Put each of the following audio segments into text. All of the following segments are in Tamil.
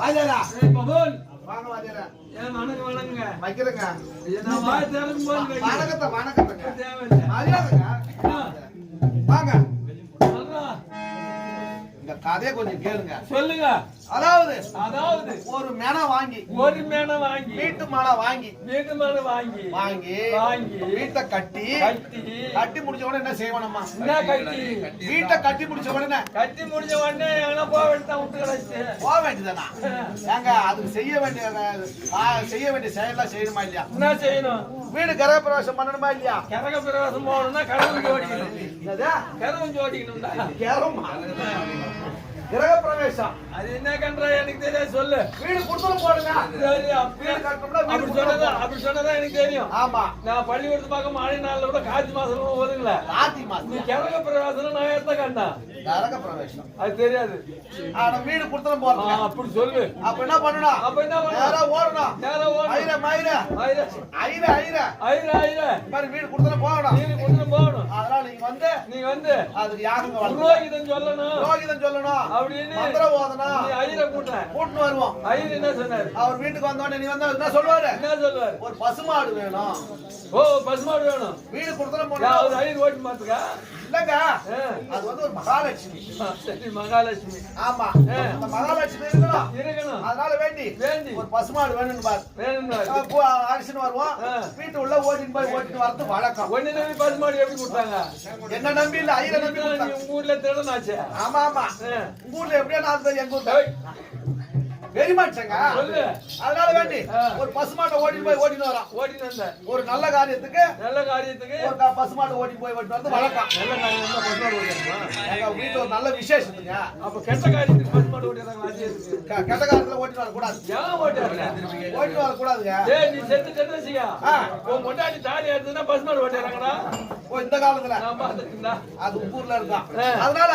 வாஜாரா வாங்க வாஜாரா ஏன் வணக்கம் வணக்கங்க. வைக்கிறேங்க. நான் வாய் திறக்கும் போது. வணக்கத்தை வணக்கத்துங்க. மரியாதைங்க. வாங்க. இந்த கதையை கொஞ்சம் கேளுங்க. சொல்லுங்க. அதாவது அதாவது ஒரு மெனை வாங்கி ஒரு மேனை வாங்கி வீட்டு மாலை வாங்கி வீட்டு மேல வாங்கி வாங்கி வாங்கி வீட்டை கட்டி கட்டி கட்டி முடிச்ச உடனே என்ன செய்வனம்மா என்ன கட்டி? வீட்டை கட்டி முடிச்ச உடனே கட்டி முடிஞ்ச உடனே எங்கன்னா போக வேண்டியதான் விட்டு கிடச்சு போக வேண்டியதானா ஏங்க அதுக்கு செய்ய வேண்டிய செய்ய வேண்டிய செயலாம் செய்யணுமா இல்லையா? என்ன செய்யணும்? வீடு கிரகப்பிரவேசம் பண்ணணுமா இல்லையா? கரக பிரவேசம் போகணும்னா கடவுள் ஜோடிக்கணும். என்னது? கரவும் ஜோடிக்கணும்டா. கிரகமா? அது என்ன கன்றா எனக்கு தெரியாது சொல்லு. வீடு கொடுத்துரும் போடுங்க. அப்படி வீடு வீடு சொன்னதா அப்படி சொன்னதா எனக்கு தெரியும். ஆமா. நான் பள்ளிக்கூடத்து பக்கம் மழை நாள்ல கூட காட்சி மாசம் வருங்கள ஆத்தி நீ கிழங்க பிரவேசம் நான் எடுத்த கண்டா நரக பிரவேசம். அது தெரியாது. ஆனா வீடு கொடுத்தன ஆ, போறது அப்படி சொல்லு. அப்ப என்ன பண்ணணும்? அப்ப என்ன பண்ணணும்? நேரா ஓடணும். நேரா ஓடணும். ஐர ஐயா, ஐர வீடு கொடுத்தன போகணும். நீங்க கொண்டு போகணும். அதனால நீங்க வந்து நீங்க வந்து அதுக்கு யாருங்க புரோகிதன் சொல்லணும். புரோகிதம் சொல்லணும். அப்படின்னு. மந்திரம் ஓதணும். நீ ஐயரை கூட்ட கூட்டின்னு வருவோம். ஐயர் என்ன சொன்னாரு? அவர் வீட்டுக்கு வந்தோடனே நீ வந்து என்ன சொல்லுவாரு? என்ன சொல்லுவாரு? ஒரு பசுமாடு வேணும். ஓ பசுமாடு வேணும். வீடு கொடுத்தன யாவது போனா ஐயர் ஓட்டி மாத்துக்கா இல்லங்க. அது வந்து ஒரு மகாலட்சுமி. சரி மகாலட்சுமி. ஆமா. அந்த மகாலட்சுமி இருக்கணும். இருக்கணும். அதனால வேண்டி வேண்டி. ஒரு பசுமாடு வேணும்னு பாரு. வேணும் அரிசின்னு வருவோம். வீட்டு உள்ள ஓட்டின்னு போய் ஓட்டின்னு வரது வழக்கம். ஒன்னு நம்பி பசுமாடு எப்படி கொடுத்தாங்க? என்ன நம்பி இல்ல ஐயரை நம்பி. உங்க ஊர்ல திருடனாச்சே? ஆமா ஆமா. உங்க ஊர்ல எப்படியா நான் எங்க ஊர்ல? வெரி சொல்லு. அதனால வேண்டி. ஒரு பசுமாட்டை ஓட்டின்னு போய் ஓட்டின்னு வரோம் ஓட்டிட்டு வந்த. ஒரு நல்ல காரியத்துக்கு நல்ல காரியத்துக்கு. ஒரு பசுமாட்டை ஓட்டின்னு போய் ஓட்டின்னு வரது வழக்கம். நல்ல காரியம் பசுமாடு ஓட்டிடுமா எங்க வீட்டுல ஒரு நல்ல விசேஷத்துங்க அப்ப கெட்ட காரியத்துக்கு பசுமாடு க- கெட்ட காரியத்துல ஓட்டின்னு வரக்கூடாது. ஏன் ஓட்டிடுறாங்க ஓட்டின்னு வரக்கூடாதுங்க. ஏய் நீ செத்து செத்துச்சியா ஆ. உன் கொண்டாடி தாலி எடுத்துனா பசுமாடு ஓட்டிடுறாங்கடா ஓ இந்த காலத்துல. அது ஊர்ல இருக்கான். அதனால.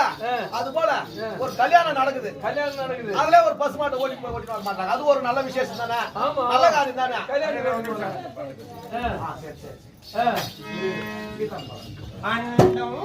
அது போல. ஒரு கல்யாணம் நடக்குது. கல்யாணம் நடக்குது. அதுல ஒரு பசுமாட்டை ஓட்டி போய் ஓட்டிட்டு வர மாட்டாங்க அது ஒரு நல்ல விசேஷம் தானே. நல்ல காரியம் தானே சரி, சரி. ஆ. அண்டம்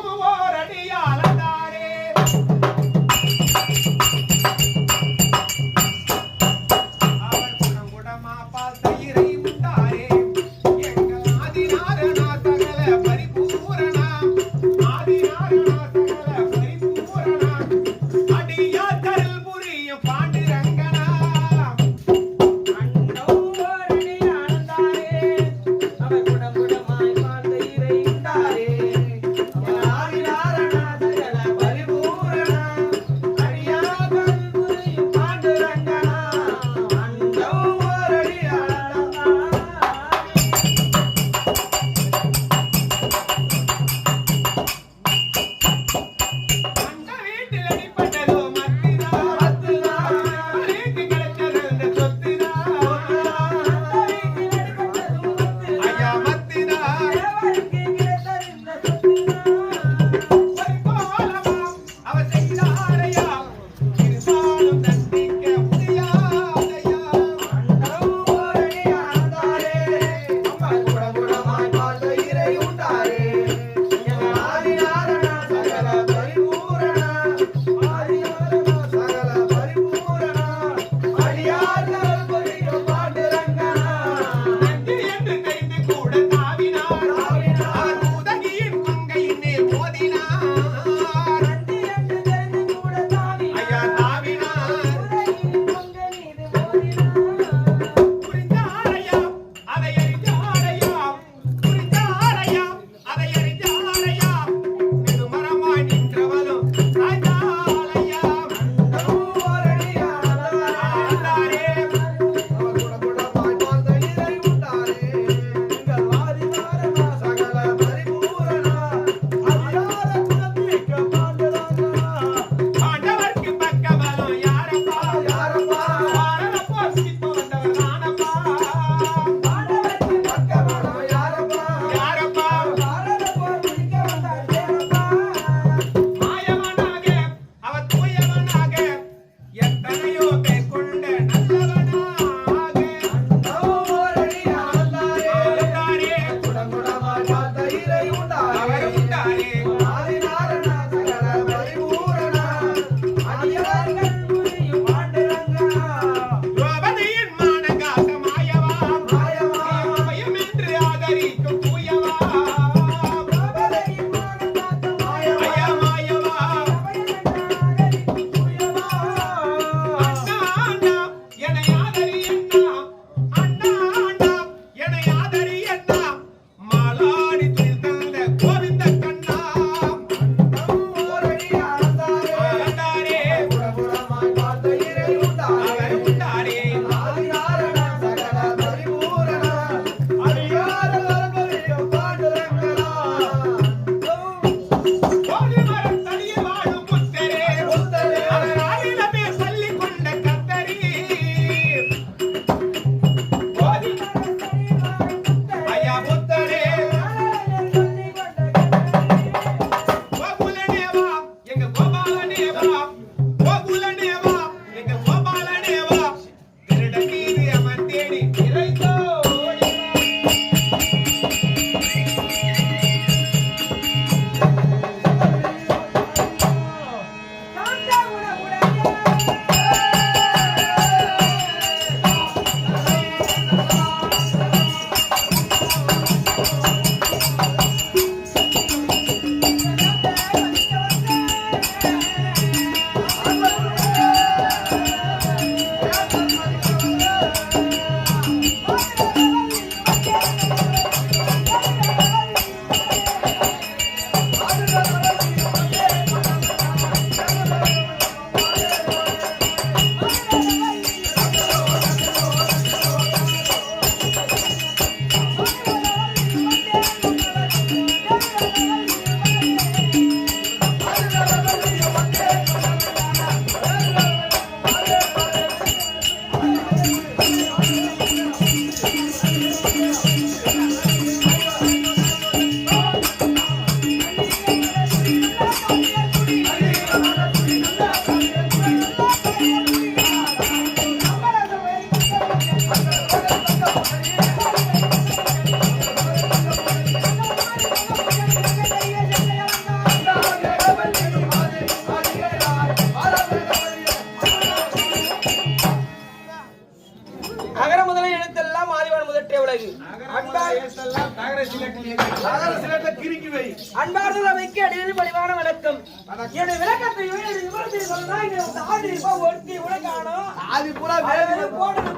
ஒருத்தி கூட காணும் ஆதி பூரா போட்டது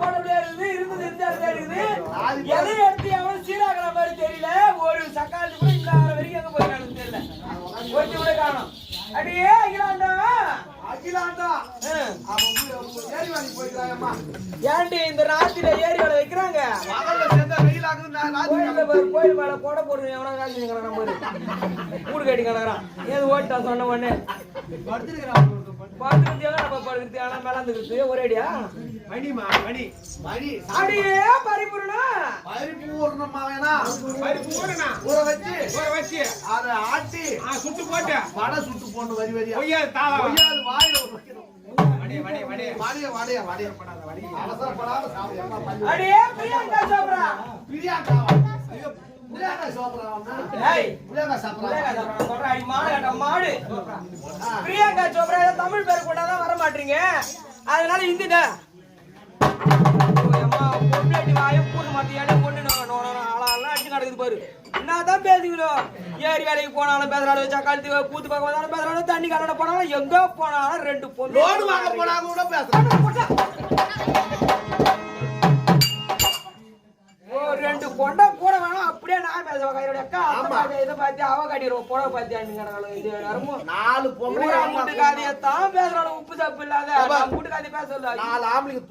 போட்டபடியா இருக்குது இருந்தது இருந்தா இருக்குது. எதை எடுத்து அவன் சீராகிற மாதிரி தெரியல. ஒரு சக்காலி கூட இந்த வரைக்கும் எங்க போயிருக்கானு தெரியல. ஒருத்தி கூட காணும். அடியே அகிலாண்டா ஹம். அவன் ஊ- ஏறி வாங்கி போய்க்கிறாயம்மா ஏன்டி இந்த ராத்திரில ஏரி வேலை வைக்கிறாங்க? பகல்ல சேர்ந்தா வெயில் ஆகுது நான் ராத்திரி கோயில்ல பாரு, கோயில் மேல கொடை போடுங்க எவனா காசு நிக்கிறான் நம்ம கட்டி கிடக்குறான். ஏது ஓட்டா சொன்ன உடனே. படுத்துக்கிறது எல்லாம் நம்ம ஆனா மேலாந்துக்கிறது ஒரேடியா மணிமா மணி மணி அடியே பரிபூரணா பருப்பு ஊறணுமா வேணா? ஊற வச்சு. ஊற வச்சு, அதை ஆட்டி. சுட்டு போட்டு, வடை சுட்டு போடணும் வரி வரியா. கொய்யாது தாவா. அடியே பிரியங்கா சோப்ரா. ஏய் சொல்றா அடி மாடு பிரியங்கா சோப்ரா தமிழ் பேர் கொண்டாதான் வர மாட்டீங்க. அதனால இந்திட்ட. அம்மா பொண்டாட்டி வாயம் பூர்ண மாத்தியானே பொண்ணு ஆளாலாம் நடக்குது பாரு. என்னதான் பேசுங்களோ ஏரி வேலைக்கு போனாலும் பேசுறாலும் சக்காலத்தி கூத்து பக்கம் வந்தாலும் பேசுறாலும் தண்ணி கலட போனாலும் எங்க போனாலும் ரெண்டு பொண்ணு. லோடு வாங்க போனா கூட பேசுறான் ஓ, ரெண்டு கொண்டை கூட வேணாம் அப்படியே நான் பேசுவேன். கையோட அக்கா இதை பார்த்து அவ கட்டிடுவோம். புடவை பார்த்து இது நேரமும் நாலு பொம்பளை ஊரா வீட்டு காதையத்தான் பேசுறாலும் உப்பு தப்பு இல்லாத. ஆமா. வீட்டு காதை பேசல நாலு ஆம்பளைங்க